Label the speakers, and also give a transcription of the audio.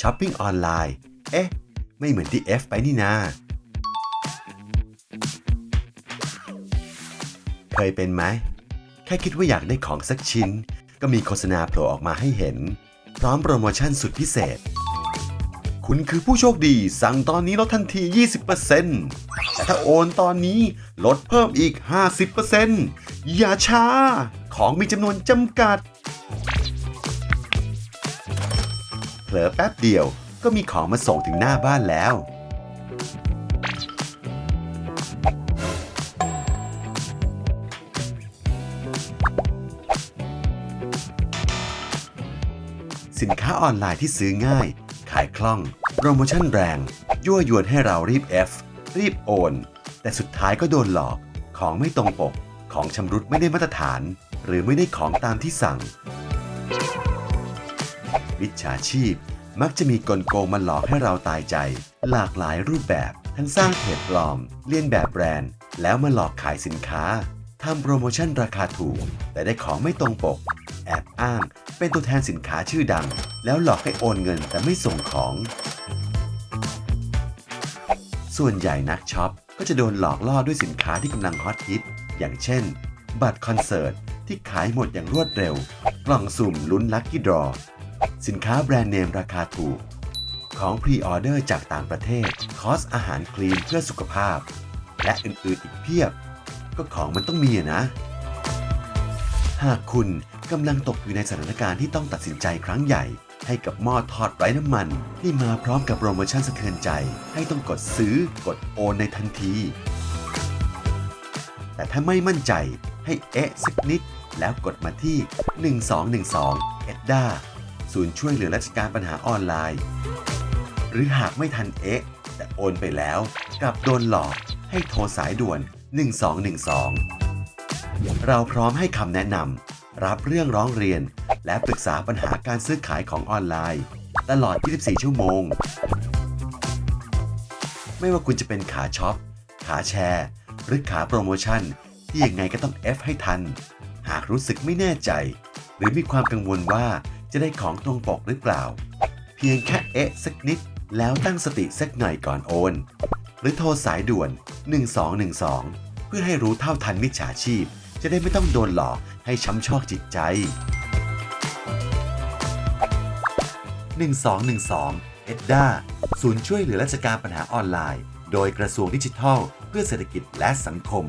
Speaker 1: ช้อปปิ้งออนไลน์ เอ๊ะ ไม่เหมือนที่ F ไปนี่นา เคยเป็นไหม แค่คิดว่าอยากได้ของสักชิ้น ก็มีโฆษณาโผล่ออกมาให้เห็น พร้อมโปรโมชั่นสุดพิเศษ คุณคือผู้โชคดี สั่งตอนนี้ลดทันที 20%แต่ถ้าโอนตอนนี้ลดเพิ่มอีก 50%อย่าช้า ของมีจำนวนจำกัด เผลอแป๊บเดียวก็มีของมาส่งถึงหน้าบ้านแล้ว สินค้าออนไลน์ที่ซื้อง่าย ขายคล่อง โปรโมชั่นแรง ยั่วยวนให้เรารีบ F รีบโอน แต่สุดท้ายก็โดนหลอก ของไม่ตรงปก ของชำรุดไม่ได้มาตรฐาน หรือไม่ได้ของตามที่สั่ง มิจฉาชีพ มักจะมีกลโกงมาหลอกให้เราตายใจ หลากหลายรูปแบบ ทั้งสร้างเพจปลอม เลียนแบบแบรนด์ แล้วมาหลอกขายสินค้าทำโปรโมชั่นราคาถูก แต่ได้ของไม่ตรงปก แอบอ้าง เป็นตัวแทนสินค้าชื่อดัง แล้วหลอกให้โอนเงินแต่ไม่ส่งของ ส่วนใหญ่นักช็อปก็จะโดนหลอกล่อด้วยสินค้าที่กำลังฮอตฮิต อย่างเช่น บัตรคอนเสิร์ตที่ขายหมดอย่างรวดเร็ว กล่องสุ่มลุ้นลัคกี้ดรอ สินค้าแบรนด์เนมราคาถูก ของพรีออเดอร์จากต่างประเทศ คอสอาหารคลีนเพื่อสุขภาพ และอื่นๆอีกเพียบ ก็ของมันต้องมีนะ หากคุณกำลังตกอยู่ในสถานการณ์ที่ต้องตัดสินใจครั้งใหญ่ ให้กับหม้อทอดไร้น้ำมัน ที่มาพร้อมกับโปรโมชั่นสะเทือนใจ ให้ต้องกดซื้อกดโอนในทันที แต่ถ้าไม่มั่นใจให้เอ๊ะสักนิดแล้วกดมาที่ 1212เอ็ดด้า ศูนย์ช่วยเหลือราชการปัญหาออนไลน์ หรือหากไม่ทันเอ๊ะ แต่โอนไปแล้วกลับโดนหลอกให้โทรสายด่วน 1212 เราพร้อมให้คำแนะนำรับเรื่องร้องเรียน และปรึกษาปัญหาการซื้อขายของออนไลน์ ตลอด 24 ชั่วโมง ไม่ว่าคุณจะเป็นขาช็อป ขาแชร์ หรือขาโปรโมชั่น ที่ยังไงก็ต้อง F ให้ทัน หากรู้สึกไม่แน่ใจ หรือมีความกังวลว่า จะได้ของตรงปกหรือเปล่า เพียงแค่เอ๊ะสักนิดแล้วตั้งสติสักหน่อยก่อนโอน หรือโทรสายด่วน 1212 เพื่อให้รู้เท่าทันมิจฉาชีพ จะได้ไม่ต้องโดนหลอกให้ช้ำชอกจิตใจ 1212เอ็ดด้าศูนย์ช่วยเหลือราชการปัญหาออนไลน์ โดยกระทรวงดิจิทัล เพื่อเศรษฐกิจและสังคม